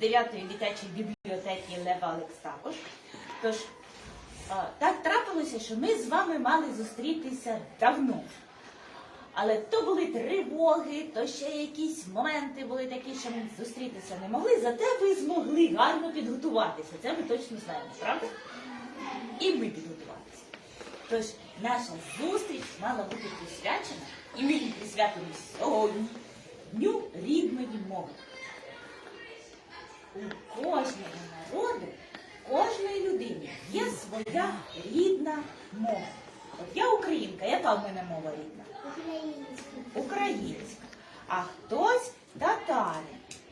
з 9-ї дитячої бібліотеки Лева Алекс також. Тож, так трапилося, що ми з вами мали зустрітися давно. Але то були тривоги, то ще якісь моменти були такі, що ми зустрітися не могли. Зате ви змогли гарно підготуватися. Це ми точно знаємо, правда? І ми підготувалися. Тож наша зустріч мала бути присвячена, і ми її присвятимо сьогодні Дню рідної мови. У кожного народу, кожної людини є своя рідна мова. От я українка, яка в мене мова рідна? Українська. Українська. А хтось татарин.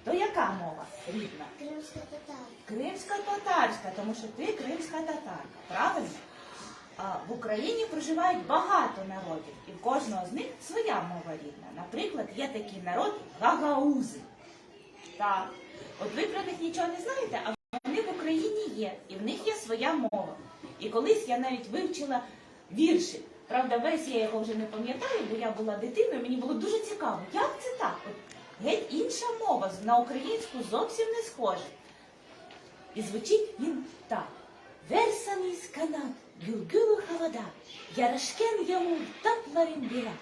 То яка мова рідна? Кримська татарка. Кримська татарська, тому що ти кримська татарка, правильно? А в Україні проживають багато народів, і в кожного з них своя мова рідна. Наприклад, є такий народ гагаузи. Так. От ви про них нічого не знаєте, а вони в Україні є, і в них є своя мова. І колись я навіть вивчила вірші. Правда, весь я його вже не пам'ятаю, бо я була дитиною, мені було дуже цікаво, як це так? От, геть інша мова на українську зовсім не схожа. І звучить він так. Версаний з канат, гюлгюлу ярашкен йому тапла він біла.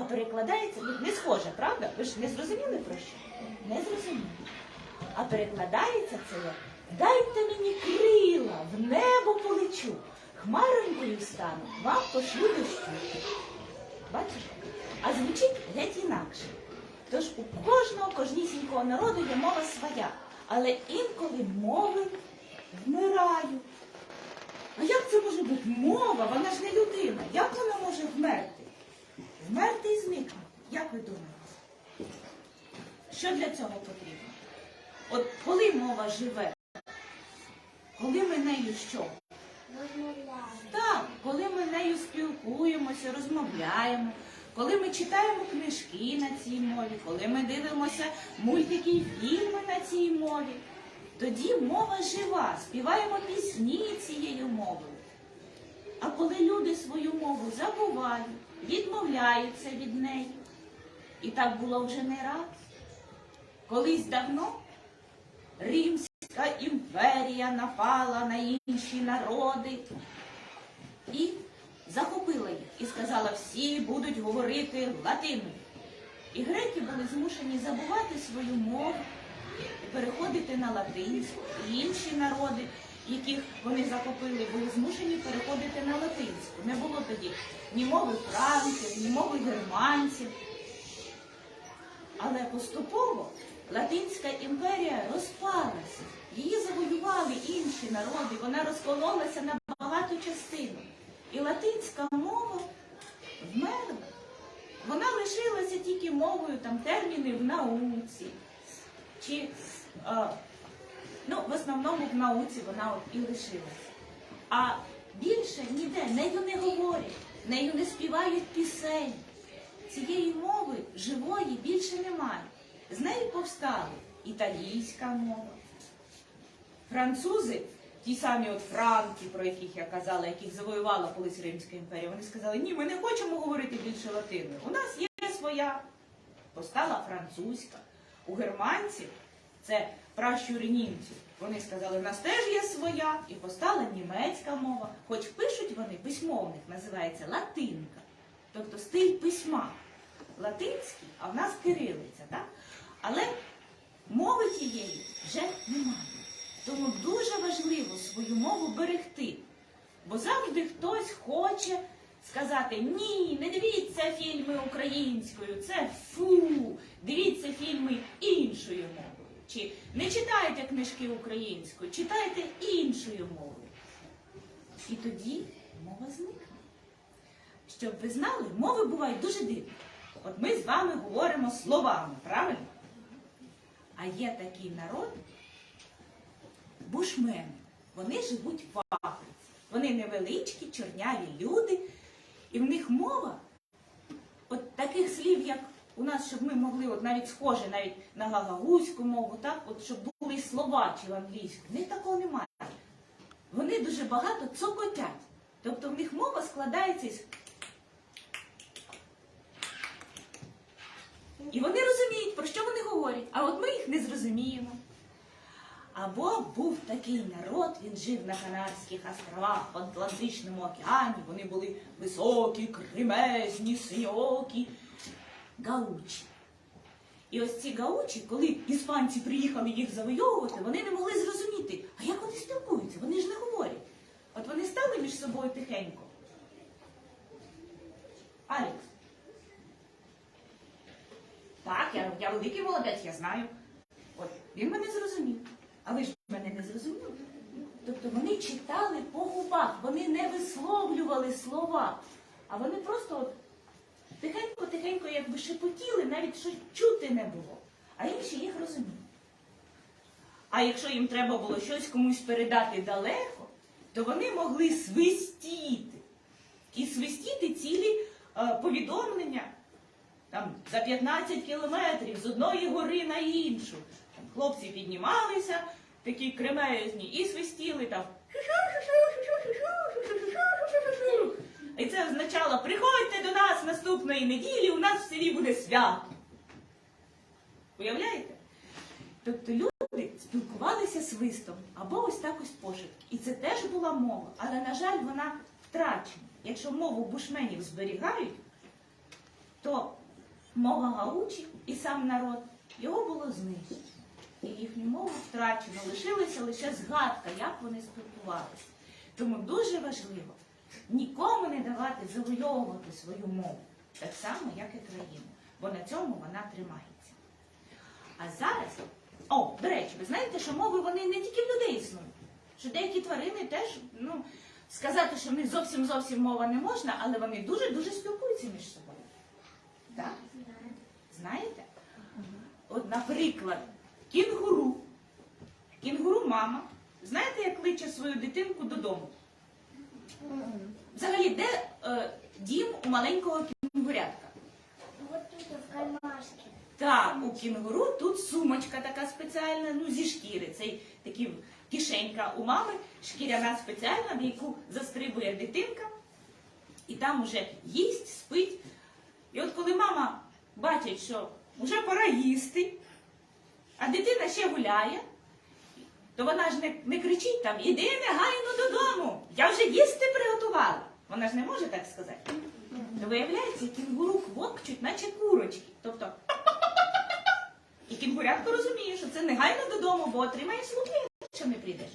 А перекладається, ну, не схоже, правда? Ви ж не зрозуміли про що? Не зрозуміли. А перекладається це як дайте мені крила, в небо полечу, хмаронькою стану, вам пошлю дощу. Бачиш? А звучить геть інакше. Тож у кожного кожнісінького народу є мова своя, але інколи мови вмирають. А як це може бути? Мова, вона ж не людина. Як вона може вмерти? Вмерти і зникнути. Як ви думаєте? Що для цього потрібно? От коли мова живе, коли ми нею що? Розмовляємо. Так, коли ми нею спілкуємося, розмовляємо, коли ми читаємо книжки на цій мові, коли ми дивимося мультики і фільми на цій мові, тоді мова жива, співаємо пісні цією мовою. А коли люди свою мову забувають, відмовляються від неї, і так було вже не раз. Колись давно Римська імперія напала на інші народи і захопила їх і сказала, всі будуть говорити латиною. І греки були змушені забувати свою мову переходити на латинську. І інші народи, яких вони захопили, були змушені переходити на латинську. Не було тоді ні мови франків, ні мови германців. Але поступово Латинська імперія розпалася. Її завоювали інші народи, вона розкололася на багато частин. І латинська мова вмерла. Вона лишилася тільки мовою там термінів в науці. Чи, а, ну, в основному в науці вона от і лишилася. А більше ніде нею не говорять, нею не співають пісень. Цієї мови живої більше немає. З нею повстали італійська мова. Французи, ті самі от франки, про яких я казала, яких завоювала колись Римська імперія, вони сказали, ні, ми не хочемо говорити більше латиною. У нас є своя. Постала французька. У германців це пращури німців. Вони сказали, у нас теж є своя, і постала німецька мова. Хоч пишуть вони, письмовник називається латинка, тобто стиль письма. Латинський, а в нас кирилиця, так? Але мови тієї вже немає. Тому дуже важливо свою мову берегти. Бо завжди хтось хоче сказати ні, не дивіться фільми українською, це фу, дивіться фільми іншою мовою. Чи не читайте книжки українською, читайте іншою мовою. І тоді мова зникне. Щоб ви знали, мови бувають дуже дивні. От ми з вами говоримо словами, правильно? А є такий народ бушмени. Вони живуть в Африці. Вони невеличкі, чорняві люди, і в них мова от таких слів, як у нас, щоб ми могли, от навіть схоже навіть на гагаузьку мову, так, от щоб були слова чи в англійську. В них такого немає. Вони дуже багато цокотять. Тобто в них мова складається із І вони розуміють, про що вони говорять, а от ми їх не зрозуміємо. Або був такий народ, він жив на Канарських островах в Атлантичному океані. Вони були високі, кремезні, синьокі, гаучі. І ось ці гаучі, коли іспанці приїхали їх завойовувати, вони не могли зрозуміти, а як вони спілкуються, вони ж не говорять. От вони стали між собою тихенько. Алекс. Так, я, я великий молодець, я знаю. От він мене зрозумів. А ви ж мене не зрозуміли. Тобто вони читали по губах, вони не висловлювали слова, а вони просто от тихенько-тихенько якби шепотіли, навіть що чути не було, а інші їх розуміли. А якщо їм треба було щось комусь передати далеко, то вони могли свистіти. І свистіти цілі е, повідомлення там, за 15 кілометрів з одної гори на іншу. Там, хлопці піднімалися, такі кремезні, і свистіли там. І це означало, приходьте до нас наступної неділі, у нас в селі буде свято. Уявляєте? Тобто люди спілкувалися свистом або ось так ось пошепки. І це теж була мова, але, на жаль, вона втрачена. Якщо мову бушменів зберігають, то мова гаучі і сам народ його було знищено. І їхню мову втрачено. Лишилася лише згадка, як вони спілкувалися. Тому дуже важливо нікому не давати завойовувати свою мову, так само, як і країну, бо на цьому вона тримається. А зараз, о, до речі, ви знаєте, що мови вони не тільки в людей існують, що деякі тварини теж, ну, сказати, що в них зовсім зовсім мова не можна, але вони дуже-дуже спілкуються між собою. Так? Знаєте? От, наприклад, кінгуру. Кінгуру мама. Знаєте, як кличе свою дитинку додому? Взагалі, де е, дім у маленького кінгурятка? Вот тут в кармашке. Так, у кінгуру тут сумочка така спеціальна, ну зі шкіри. Це такі кишенька у мами, шкіряна спеціальна, в яку застрибує дитинка, і там уже їсть, спить. І от коли мама бачить, що вже пора їсти, а дитина ще гуляє, то вона ж не, не кричить там, іди негайно додому, я вже їсти приготувала. Вона ж не може так сказати. То виявляється, кінгуру квокчуть, наче курочки. Тобто і кінгурятко розуміє, що це негайно додому, бо отримає слухи, якщо не прийдеш.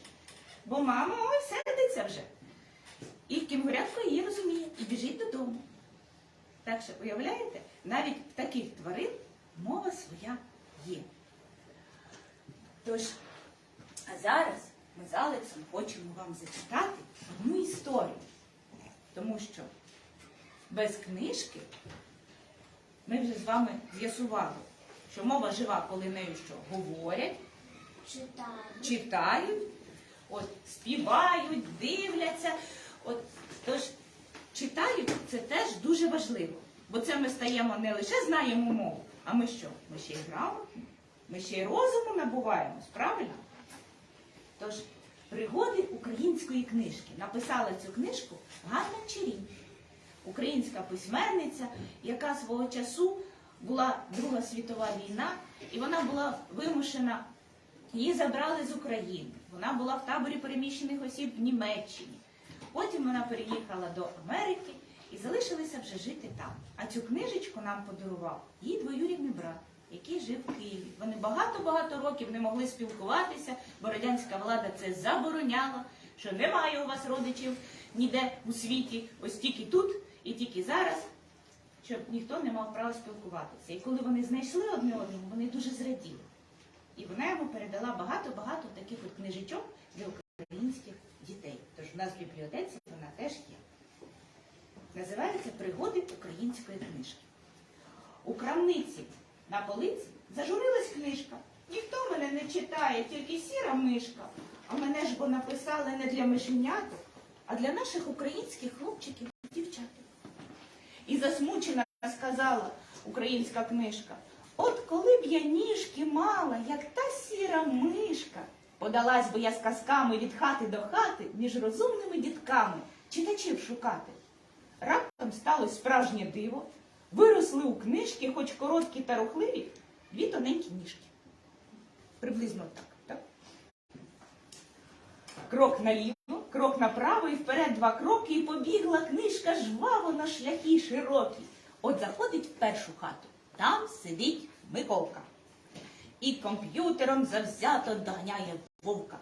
Бо мама ой, сердиться вже. І кінгурятко її розуміє і біжить додому. Так що, уявляєте, навіть в таких тварин мова своя є. Тож, зараз ми з Алексом хочемо вам зачитати одну історію. Тому що без книжки ми вже з вами з'ясували, що мова жива, коли нею що говорять, Читаю. читають, от, співають, дивляться. От, тож читають це теж дуже важливо. Бо це ми стаємо не лише знаємо мову, а ми що? Ми ще й грамотні, ми ще й розуму набуваємось, правильно? Тож, пригоди української книжки. Написала цю книжку Ганна Черінь, українська письменниця, яка свого часу була Друга світова війна, і вона була вимушена Її забрали з України. Вона була в таборі переміщених осіб в Німеччині. Потім вона переїхала до Америки і залишилася вже жити там. А цю книжечку нам подарував її двоюрідний брат, який жив в Києві. Вони багато-багато років не могли спілкуватися, бо радянська влада це забороняла, що немає у вас родичів ніде у світі, ось тільки тут і тільки зараз, щоб ніхто не мав права спілкуватися. І коли вони знайшли одне одного, вони дуже зраділи. І вона йому передала багато-багато таких от книжечок для українських дітей. Тож в нас в бібліотеці вона теж є. Називається Пригоди української книжки. У крамниці на полиці зажурилась книжка. Ніхто мене не читає, тільки сіра мишка. А мене ж бо написали не для мишеняток, а для наших українських хлопчиків і дівчаток. І засмучена сказала українська книжка. От коли б я ніжки мала, як та сіра мишка, подалась би я з казками від хати до хати між розумними дітками читачів шукати. Раптом сталося справжнє диво, виросли у книжки, хоч короткі та рухливі, дві тоненькі ніжки. Приблизно так, так? крок наліво, крок направо і вперед два кроки, і побігла книжка жваво на шляхи широкі. От заходить в першу хату. Там сидить Миколка. І комп'ютером завзято доганяє вовка.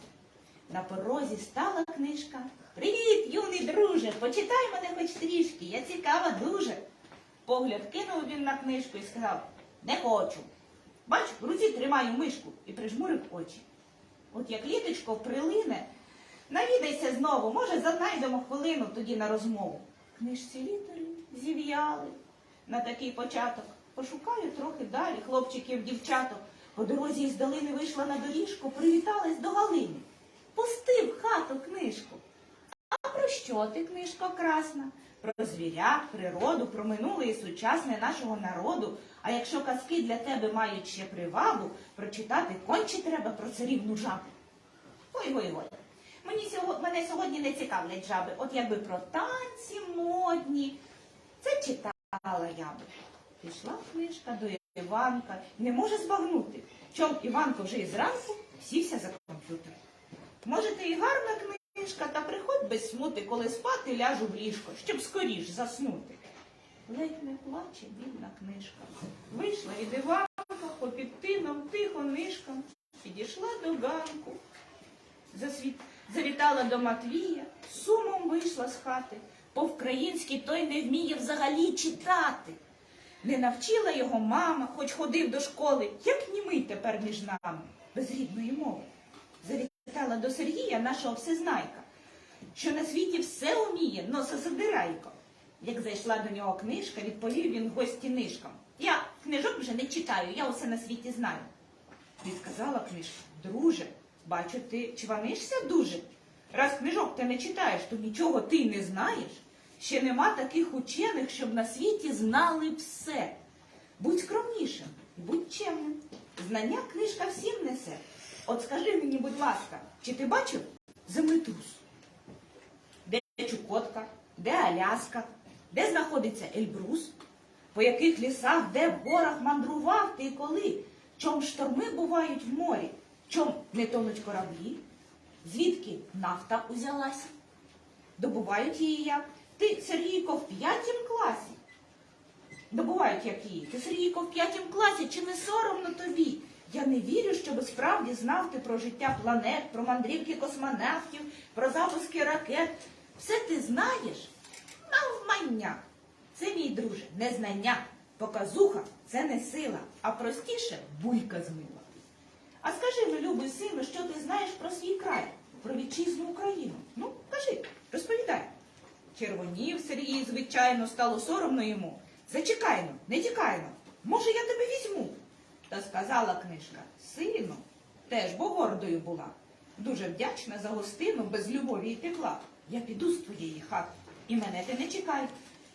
На порозі стала книжка. Привіт, юний друже! Почитай мене хоч трішки, я цікава дуже. Погляд кинув він на книжку і сказав: Не хочу. Бач, в руці тримаю мишку і прижмурив очі. От як літочко прилине, навідайся знову, може, знайдемо хвилину тоді на розмову. Книжці літери зів'яли на такий початок. Пошукаю трохи далі хлопчиків, дівчаток. По дорозі із долини вийшла на доріжку, привіталась до Галини. Пусти в хату книжку. А про що ти, книжко красна? Про звірят, природу, про минуле і сучасне нашого народу. А якщо казки для тебе мають ще привабу, прочитати конче треба про царівну жабу. Ой, ой, ой. Мені сього- мене сьогодні не цікавлять жаби. От якби про танці модні. Це читала я би. Пішла книжка до Іванка, не може збагнути. Чом Іванко вже і зранку сівся за комп'ютер. Може, ти і гарна книжка, та приходь без смути, коли спати ляжу в ліжко, щоб скоріш заснути. Ледь не плаче бідна книжка. Вийшла від Іванка попід тином тихо нишком, підійшла до ганку. Засвіт... Завітала до Матвія, сумом вийшла з хати. По-вкраїнськи той не вміє взагалі читати. Не навчила його мама, хоч ходив до школи, як німий тепер між нами, без рідної мови. Завітала до Сергія, нашого всезнайка, що на світі все уміє, носа задирайко. Як зайшла до нього книжка, відповів він гості нишком. Я книжок вже не читаю, я усе на світі знаю. Відказала книжка, друже, бачу, ти чванишся дуже. Раз книжок ти не читаєш, то нічого ти не знаєш. Ще нема таких учених, щоб на світі знали все. Будь скромнішим, будь чемним. Знання книжка всім несе. От скажи мені, будь ласка, чи ти бачив землетрус? Де Чукотка, де Аляска, де знаходиться Ельбрус, по яких лісах, де в горах мандрував ти і коли, чом шторми бувають в морі, чом не тонуть кораблі, звідки нафта узялася? Добувають її як? Ти, Сергійко, в п'ятім класі. Добувають як її. Ти, Сергійко, в п'ятім класі, чи не соромно тобі? Я не вірю, щоб справді знав ти про життя планет, про мандрівки космонавтів, про запуски ракет. Все ти знаєш? Навмання. Це, мій друже, не знання. Показуха це не сила, а простіше булька змила. А скажи, ми, любий сину, що ти знаєш про свій край, про вітчизну Україну? Ну, кажи, розповідай. Червонів Сергій, звичайно, стало соромно йому. Зачекайно, не тікайно. Може, я тебе візьму? Та сказала книжка, сину, теж бо гордою була. Дуже вдячна за гостину без любові і тепла. Я піду з твоєї хати, і мене ти не чекай.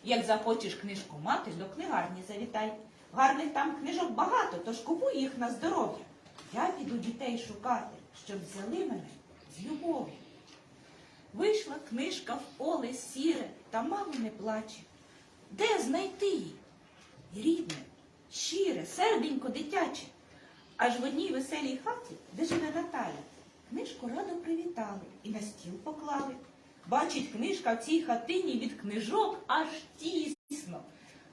Як захочеш книжку мати, до книгарні завітай. Гарних там книжок багато, тож купуй їх на здоров'я. Я піду дітей шукати, щоб взяли мене з любов'ю. Вийшла книжка в поле сіре, та мало не плаче. Де знайти її? Рідне, щире, серденько дитяче. Аж в одній веселій хаті, де живе Наталя, книжку радо привітали і на стіл поклали. Бачить книжка в цій хатині від книжок аж тісно,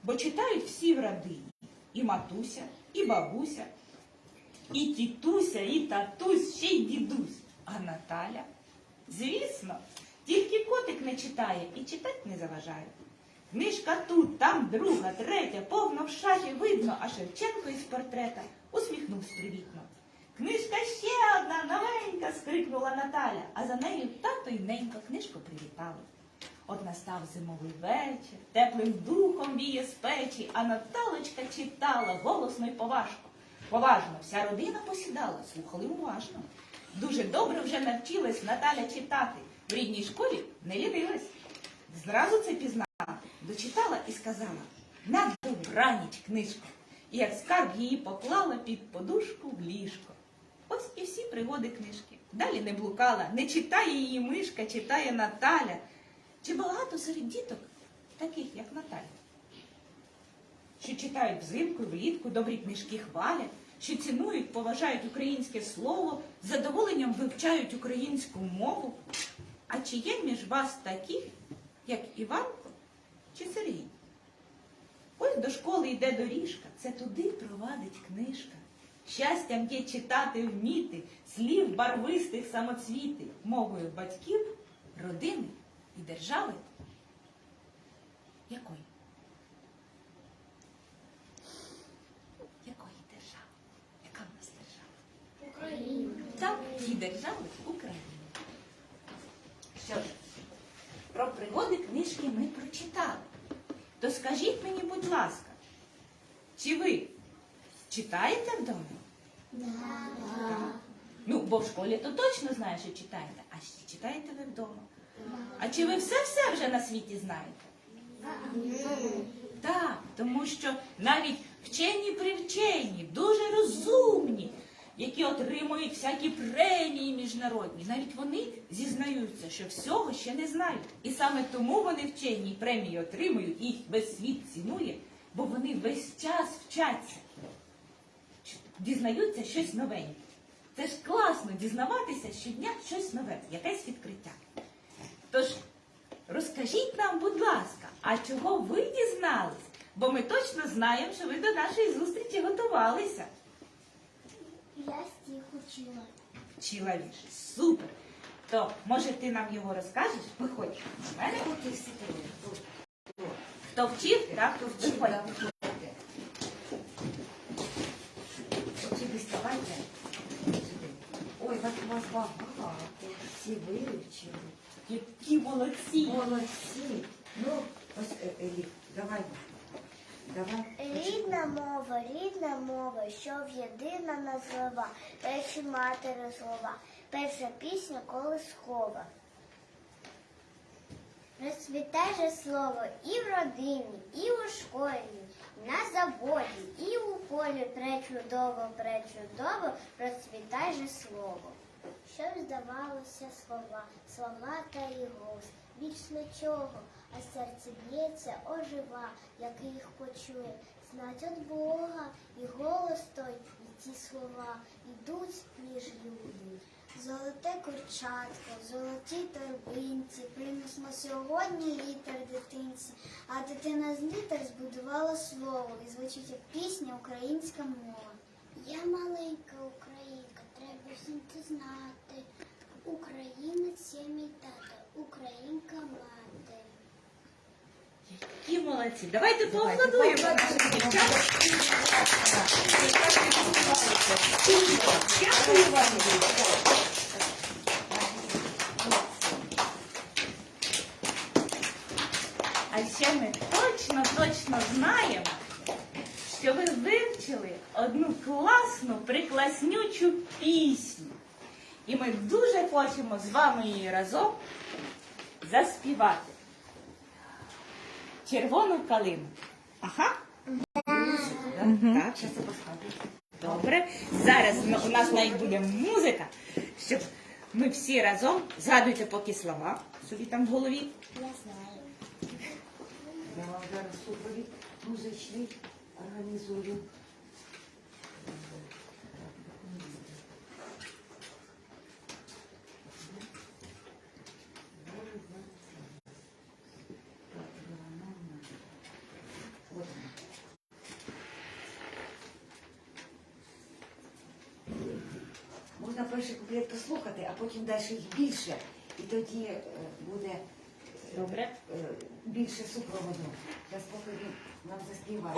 бо читають всі в родині. І матуся, і бабуся, і тітуся, і татусь, ще й дідусь. А Наталя? Звісно, тільки котик не читає і читать не заважає. Книжка тут, там друга, третя, повно в шафі видно, а Шевченко із портрета усміхнувся привітно. Книжка ще одна новенька, скрикнула Наталя, а за нею тато й ненька книжку привітали. От настав зимовий вечір, теплим духом віє з печі, а Наталочка читала голосно й поважно. Поважно, вся родина посідала, слухали уважно. Дуже добре вже навчилась Наталя читати. В рідній школі не лінилась. Зразу це пізнала, дочитала і сказала на добраніч книжко. І як скарб її поклала під подушку в ліжко. Ось і всі пригоди книжки. Далі не блукала, не читає її мишка, читає Наталя. Чи багато серед діток таких, як Наталя? Що читають взимку, влітку, добрі книжки хвалять, що цінують, поважають українське слово, з задоволенням вивчають українську мову. А чи є між вас такі, як Іванко чи Сергій? Ось до школи йде доріжка, це туди провадить книжка. Щастям є читати вміти, слів барвистих самоцвіти, мовою батьків, родини і держави. Якої? Якої держави? Яка в нас держава? Україна. Так, і держави України. Що ж, про пригоди книжки ми прочитали. То скажіть мені, будь ласка, чи ви читаєте вдома? Так. Ну, бо в школі то точно знаєш, що читаєте. А чи читаєте ви вдома? А чи ви все-все вже на світі знаєте? Так, тому що навіть вчені привчені, дуже розумні, які отримують всякі премії міжнародні, навіть вони зізнаються, що всього ще не знають. І саме тому вони вчені премії отримують, їх весь світ цінує, бо вони весь час вчаться, дізнаються щось новеньке. Це ж класно дізнаватися щодня щось нове, якесь відкриття. Тож Розкажіть нам, будь ласка, а чого ви дізнались? Бо ми точно знаємо, що ви до нашої зустрічі готувалися. Я стих учила. Вчила вірші. Супер. То, може, ти нам його розкажеш? Виходь. У мене поки всі тут. Хто вчив, так? Виходь. Сюди вставайте. Сюди. Ой, вас у вас багато. Всі вивчили. Які молодці! Молодці. Ну, ось е, Елік, давай. Давай. Рідна мова, рідна мова, що в єдина назва, перші матері слова, перша пісня колискова. Розцвітай же слово і в родині, і у школі, на заводі, і у полі пречудово, пречудово, розцвітай же слово. Щоб здавалося слова, слова та і голос, більш нічого, а серце б'ється, ожива, як їх почує, знать от Бога, і голос той, і ті слова ідуть між люди. Золоте курчатко, золоті торбинці, принесло сьогодні літер дитинці, а дитина з літер збудувала слово, і звучить як пісня українська мова. Я маленька українка, треба знати. Українець є мій тато, українка мати. Які молодці. Давайте поаплодуємо. Дякую вам. А ще ми точно, точно знаємо, що ви вивчили одну класну, прикласнючу пісню. І ми дуже хочемо з вами її разом заспівати. Червону калину. Ага. Так, Так, зараз я поставлю. добре. Зараз у нас навіть буде музика, щоб ми всі разом згадуйте поки слова собі там в голові. Я знаю. Я вам зараз супровід музичний організую. От. Можна перший куплет послухати, а потім далі їх більше. І тоді е, буде е, Добре. е, більше супроводу. Зараз поки він нам заспіває.